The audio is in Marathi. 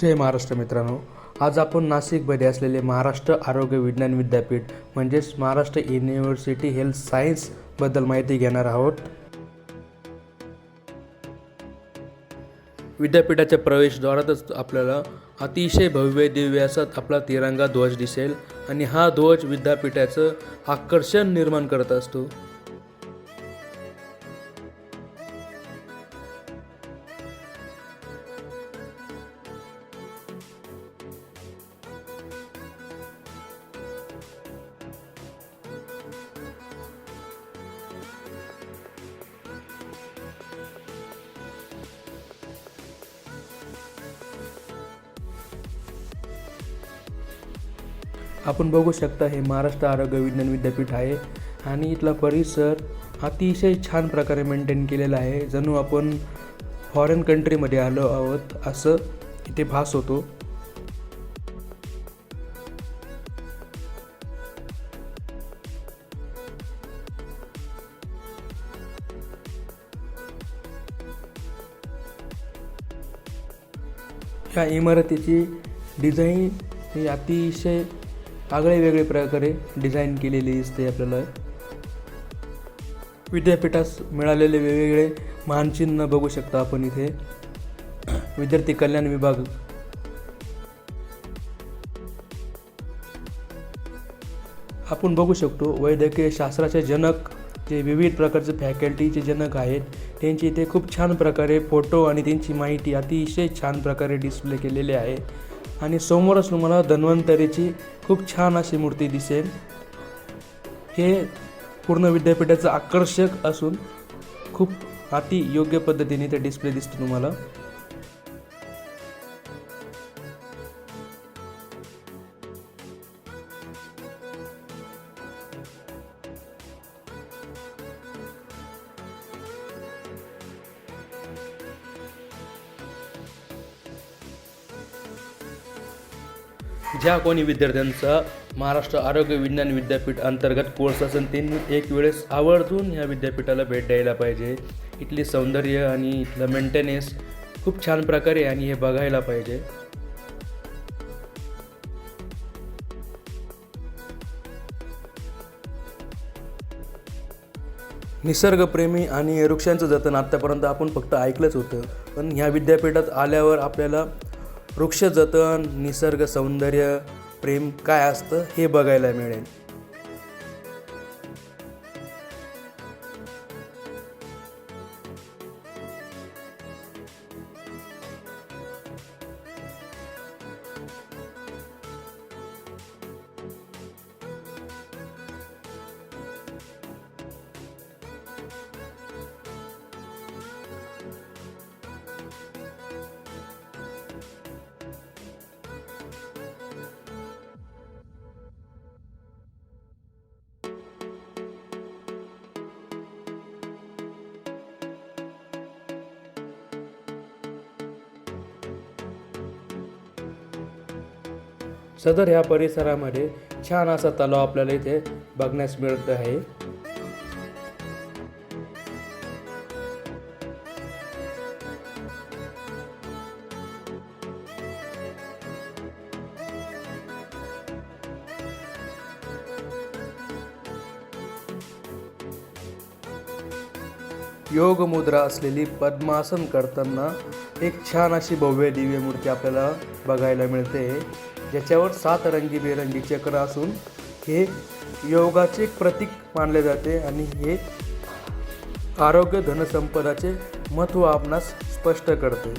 जय महाराष्ट्र मित्रांनो. आज आपण नाशिकमध्ये असलेले महाराष्ट्र आरोग्य विज्ञान विद्यापीठ म्हणजेच महाराष्ट्र युनिव्हर्सिटी हेल्थ सायन्सबद्दल माहिती घेणार आहोत. विद्यापीठाच्या प्रवेशद्वारातच आपल्याला अतिशय भव्य दिव्य असा आपला तिरंगा ध्वज दिसेल आणि हा ध्वज विद्यापीठाचं आकर्षण निर्माण करत असतो. आपण बघू शकता हे महाराष्ट्र आरोग्य विज्ञान विद्यापीठ आहे आणि इथला परिसर अतिशय छान प्रकारे मेंटेन केलेला आहे. जणू आपण फॉरेन कंट्रीमध्ये आलो आहोत असं इथे भास होतो. ह्या इमारतीची डिझाईन ही अतिशय आगळे वेगळे प्रकारे डिझाईन केलेली दिसते आपल्याला. विद्यापीठास मिळालेले वेगवेगळे मानचिन्ह बघू शकता आपण इथे. विद्यार्थी कल्याण विभाग. आपण बघू शकतो वैद्यकीय शास्त्राचे जनक जे विविध प्रकारचे फॅकल्टीचे जनक आहेत त्यांची इथे खूप छान प्रकारे फोटो आणि त्यांची माहिती अतिशय छान प्रकारे डिस्प्ले केलेली आहे. आणि समोरच तुम्हाला धन्वंतरीची खूप छान अशी मूर्ती दिसेल. हे पूर्ण विद्यापीठाचं आकर्षक असून खूप अति योग्य पद्धतीने ते डिस्प्ले दिसतो तुम्हाला. ज्या कोणी विद्यार्थ्यांचा महाराष्ट्र आरोग्य विज्ञान विद्यापीठ अंतर्गत कोर्स असेल त्यांनी एक वेळेस आवर्जून ह्या विद्यापीठाला भेट द्यायला पाहिजे. इथली सौंदर्य आणि इथलं मेंटेनन्स खूप छान प्रकारे आणि हे बघायला पाहिजे. निसर्गप्रेमी आणि वृक्षांचं जतन आत्तापर्यंत आपण फक्त ऐकलंच होतं. पण ह्या विद्यापीठात आल्यावर आपल्याला वृक्ष जतन निसर्ग सौंदर्य प्रेम काय असतं हे बघायला मिळेल. सदर ह्या परिसरामध्ये छान असा तलाव आपल्याला इथे बघण्यास मिळत आहे. योग मुद्रा असलेली पद्मासन करताना एक छान अशी भव्य दिव्य मूर्ती आपल्याला बघायला मिळते. ज्याच्यावर सात रंगी बेरंगी चक्र असून हे योगाचे प्रतीक मानले जाते आणि हे आरोग्य धनसंपदाचे महत्त्व आपणास स्पष्ट करते.